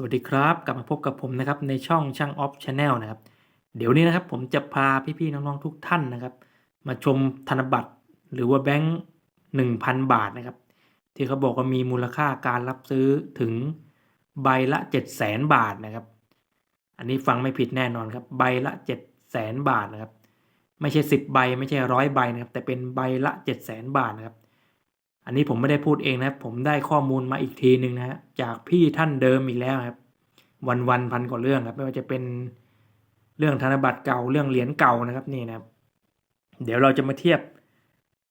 สวัสดีครับ กลับมาพบกับผมนะครับในช่องช่างออฟชาแนลนะครับ เดี๋ยวนี้นะครับผมจะพาพี่ๆน้องๆทุกท่านนะครับ มาชมธนบัตรหรือว่าแบงค์หนึ่งพันบาทนะครับ ที่เขาบอกว่ามีมูลค่าการรับซื้อถึงใบละเจ็ดแสนบาทนะครับ อันนี้ฟังไม่ผิดแน่นอนครับ ใบละเจ็ดแสนบาทนะครับ ไม่ใช่สิบใบไม่ใช่ร้อยใบนะครับ แต่เป็นใบละเจ็ดแสนบาทนะครับ อันนี้ผมไม่ได้พูดเองนะครับผมได้ข้อมูลมาอีกทีหนึ่งนะจากพี่ท่านเดิมอีกแล้วครับ วันวันพันกว่าเรื่องครับไม่ว่าจะเป็นเรื่องธนบัตรเก่าเรื่องเหรียญเก่านะครับนี่นะครับ เดี๋ยวเราจะมาเทียบ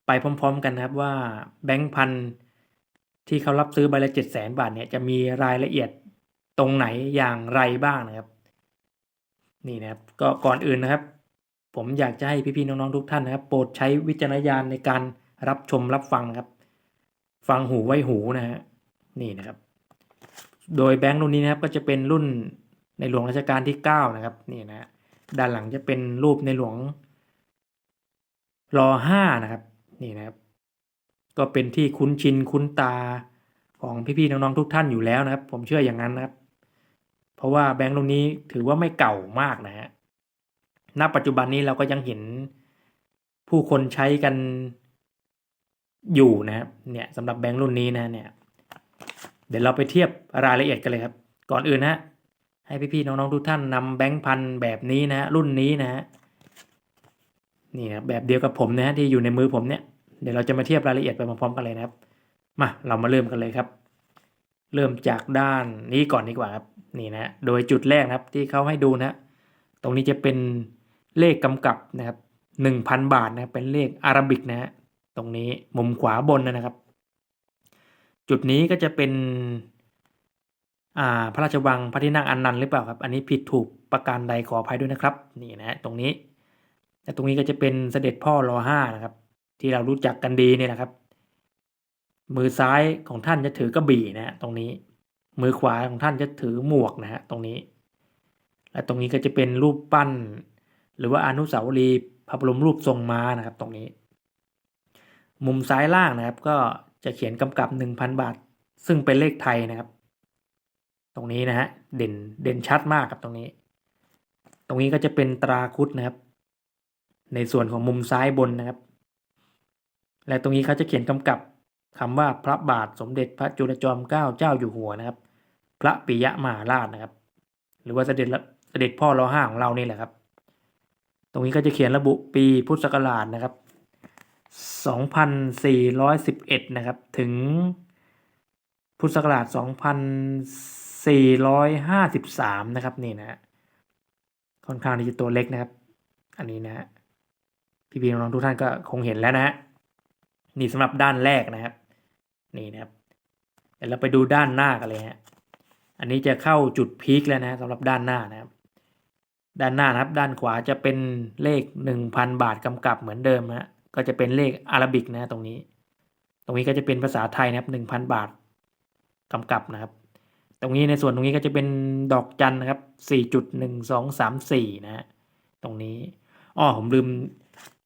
ไปพร้อม ๆ กันนะครับว่าแบงค์พันที่เขารับซื้อใบละเจ็ดแสนบาทเนี่ยจะมีรายละเอียดตรงไหนอย่างไรบ้างนะครับ นี่นะครับก็ก่อนอื่นนะครับ ผมอยากจะให้พี่ๆน้องๆทุกท่านนะครับ โปรดใช้วิจารณญาณในการรับชมรับฟังครับ ฟังหูไว้หูนะฮะนี่นะครับ โดยแบงค์รุ่นนี้นะครับก็จะเป็นรุ่นในหลวงรัชกาลที่เก้านะครับนี่นะฮะด้านหลังจะเป็นรูปในหลวงรอห้านะครับ นี่นะครับ ก็เป็นที่คุ้นชินคุ้นตาของพี่ๆน้องๆทุกท่านอยู่แล้วนะครับ ผมเชื่ออย่างนั้นนะครับ เพราะว่าแบงค์รุ่นนี้ถือว่าไม่เก่ามากนะฮะณปัจจุบันนี้เราก็ยังเห็นผู้คนใช้กัน อยู่นะครับเนี่ยสำหรับแบงค์รุ่นนี้นะเนี่ยเดี๋ยวเราไปเทียบรายละเอียดกันเลยครับ ก่อนอื่นนะให้พี่ๆน้องๆทุกท่านนำแบงค์พันแบบนี้นะรุ่นนี้นะนี่นะแบบเดียวกับผมนะที่อยู่ในมือผมเนี่ยเดี๋ยวเราจะมาเทียบรายละเอียดไปพร้อมๆกันเลยนะครับมาเรามาเริ่มกันเลยครับ เริ่มจากด้านนี้ก่อนดีกว่าครับนี่นะโดยจุดแรกนะครับที่เขาให้ดูนะ ตรงนี้จะเป็นเลขกำกับนะครับหนึ่งพันบาทนะเป็นเลขอาราบิกนะฮะ ตรงนี้มุมขวาบนนะครับ จุดนี้ก็จะเป็นพระราชวังพระที่นั่งอันนันต์หรือเปล่าครับ อันนี้ผิดถูกประการใดขออภัยด้วยนะครับ นี่นะฮะตรงนี้ แต่ตรงนี้ก็จะเป็นเสด็จพ่อรอห้านะครับ ที่เรารู้จักกันดีเนี่ยนะครับ มือซ้ายของท่านจะถือกระบี่นะฮะตรงนี้ มือขวาของท่านจะถือหมวกนะฮะตรงนี้ และตรงนี้ก็จะเป็นรูปปั้น หรือว่าอนุสาวรีย์พระบรมรูปทรงม้านะครับ ตรงนี้ มุมซ้ายล่างนะครับ ก็จะเขียนกำกับหนึ่งพันบาท ซึ่งเป็นเลขไทยนะครับ ตรงนี้นะฮะเด่นเด่นชัดมากครับตรงนี้ ตรงนี้ก็จะเป็นตราคุดนะครับ ในส่วนของมุมซ้ายบนนะครับ และตรงนี้เขาจะเขียนกำกับคำว่าพระบาทสมเด็จพระจุลจอมเกล้าเจ้าอยู่หัวนะครับ พระปิยะมหาราชนะครับ หรือว่าเสด็จเสด็จพ่อรอห้าของเรานี่แหละครับ ตรงนี้ก็จะเขียนระบุปีพุทธศักราชนะครับ 2,411 นะครับ ถึงพุทธศักราช2,453 นะครับนี่นะฮะค่อนข้างที่จะตัวเล็กนะครับ อันนี้นะฮะพี่น้องๆทุกท่านก็คงเห็นแล้วนะฮะนี่สำหรับด้านแรกนะครับ นี่นะครับเดี๋ยวเราไปดูด้านหน้ากันเลยฮะอันนี้จะเข้าจุดพีคแล้วนะสำหรับด้านหน้านะครับ ด้านหน้านะครับ ด้านขวาจะเป็นเลข 1,000 บาทกำกับเหมือนเดิมฮะ ก็จะเป็นเลขอารบิกนะตรงนี้ ตรงนี้ก็จะเป็นภาษาไทยนะครับ1,000บาทกำกับนะครับ ตรงนี้ในส่วนตรงนี้ก็จะเป็นดอกจันนะครับ4.1234นะฮะตรงนี้อ้อผมลืม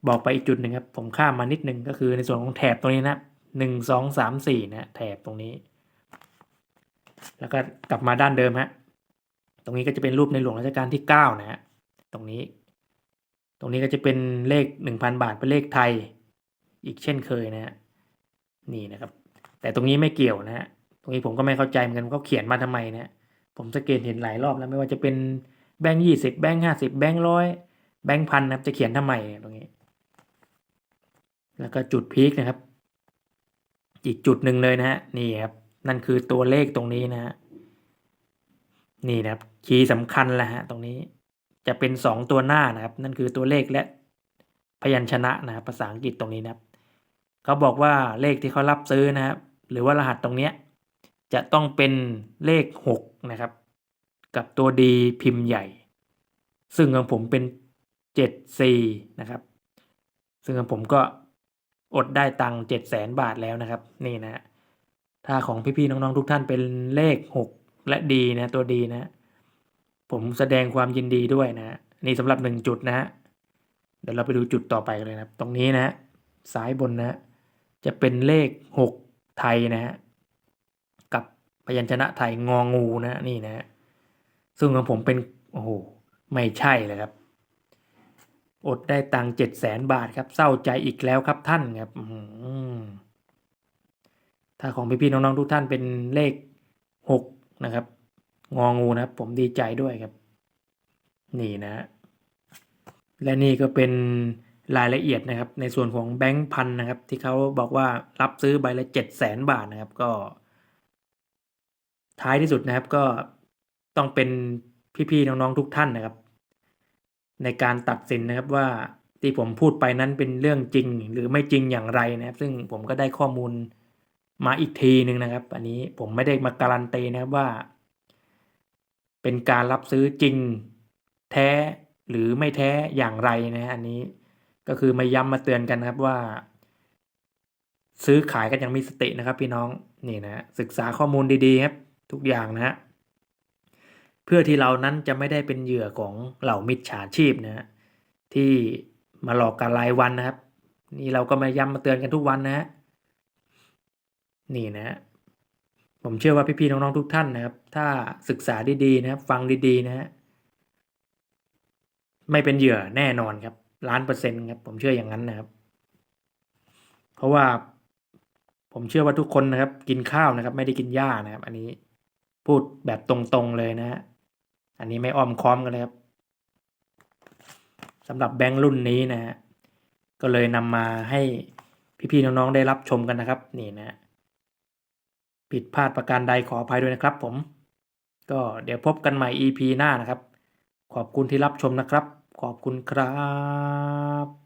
บอกไปอีกจุดหนึ่งครับ ผมข้ามมานิดนึงก็คือในส่วนของแถบตรงนี้นะหนึ่งสองสามสี่นะแถบตรงนี้ แล้วก็กลับมาด้านเดิมฮะตรงนี้ก็จะเป็นรูปในหลวงรัชกาลที่เก้านะฮะตรงนี้ ตรงนี้ก็จะเป็นเลขหนึ่งพันบาทเป็นเลขไทย อีกเช่นเคยนะฮะนี่นะครับ แต่ตรงนี้ไม่เกี่ยวนะฮะตรงนี้ผมก็ไม่เข้าใจเหมือนกันเขาเขียนมาทำไมนะผมสังเกตเห็นหลายรอบแล้วไม่ว่าจะเป็นแบงค์ยี่สิบแบงค์ห้าสิบแบงค์ร้อยแบงค์พันนะครับ จะเขียนทำไมตรงนี้ แล้วก็จุดพีคนะครับ อีกจุดหนึ่งเลยนะฮะนี่ครับ นั่นคือตัวเลขตรงนี้นะฮะนี่นะครับคีย์สำคัญแหละฮะตรงนี้ จะเป็นสองตัวหน้านะครับ นั่นคือตัวเลขและพยัญชนะนะครับภาษาอังกฤษตรงนี้นะครับเขาบอกว่าเลขที่เขารับซื้อนะครับ หรือว่ารหัสตรงเนี้ยจะต้องเป็นเลขหกนะครับ กับตัวดีพิมพ์ใหญ่ ซึ่งของผมเป็นเจ็ดสี่นะครับ ซึ่งของผมก็อดได้ตังค์เจ็ดแสนบาทแล้วนะครับ นี่นะถ้าของพี่ๆน้องๆทุกท่านเป็นเลขหกและดีนะตัวดีนะ ผมแสดงความยินดีด้วยนะ นี่สำหรับหนึ่งจุดนะเดี๋ยวเราไปดูจุดต่อไปกันเลยนะครับตรงนี้นะ ซ้ายบนนะ จะเป็นเลขหกไทยนะฮะกับพยัญชนะไทยงองูนะนี่นะ ซึ่งของผมเป็น โอ้โห ไม่ใช่เลยครับ อดได้ตังเจ็ดแสนบาทครับ เศร้าใจอีกแล้วครับท่านครับถ้าของพี่ๆน้องๆทุกท่านเป็นเลขหกนะครับ งองูนะครับ ผมดีใจด้วยครับ นี่นะ และนี่ก็เป็นรายละเอียดนะครับ ในส่วนของแบงค์พันนะครับ ที่เขาบอกว่ารับซื้อใบละเจ็ดแสนบาทนะครับ ก็ ท้ายที่สุดนะครับก็ต้องเป็นพี่ๆน้องๆทุกท่านนะครับ ในการตัดสินนะครับว่าที่ผมพูดไปนั้นเป็นเรื่องจริงหรือไม่จริงอย่างไรนะครับ ซึ่งผมก็ได้ข้อมูลมาอีกทีหนึ่งนะครับ อันนี้ผมไม่ได้มาการันตีนะครับว่า เป็นการรับซื้อจริง แท้หรือไม่แท้อย่างไรนะอันนี้ก็คือมาย้ำมาเตือนกันนะครับว่า ซื้อขายกันย่างมีสตินะครับ พี่น้องนี่นะศึกษาข้อมูลดีๆครับ ทุกอย่างนะฮะเพื่อที่เรานั้นจะไม่ได้เป็นเหยื่อของเหล่ามิจฉาชีพนะฮะที่มาหลอกกันรายวันนะครับ นี่เราก็มาย้ำมาเตือนกันทุกวันนะฮะนี่นะ ผมเชื่อว่าพี่ๆน้องๆทุกท่านนะครับ ถ้าศึกษาดีๆนะครับ ฟังดีๆนะฮะไม่เป็นเหยื่อแน่นอนครับล้านเปอร์เซ็นต์ครับผมเชื่ออย่างนั้นนะครับ เพราะว่าผมเชื่อว่าทุกคนนะครับ กินข้าวนะครับ ไม่ได้กินหญ้านะครับ อันนี้พูดแบบตรงๆเลยนะฮะอันนี้ไม่อ้อมค้อมกันเลยครับสำหรับแบงค์รุ่นนี้นะฮะก็เลยนำมาให้พี่ๆน้องๆได้รับชมกันนะครับ นี่นะ ผิดพลาดประการใดขออภัยด้วยนะครับผม ก็เดี๋ยวพบกันใหม่ EP หน้านะครับ ขอบคุณที่รับชมนะครับ ขอบคุณครับ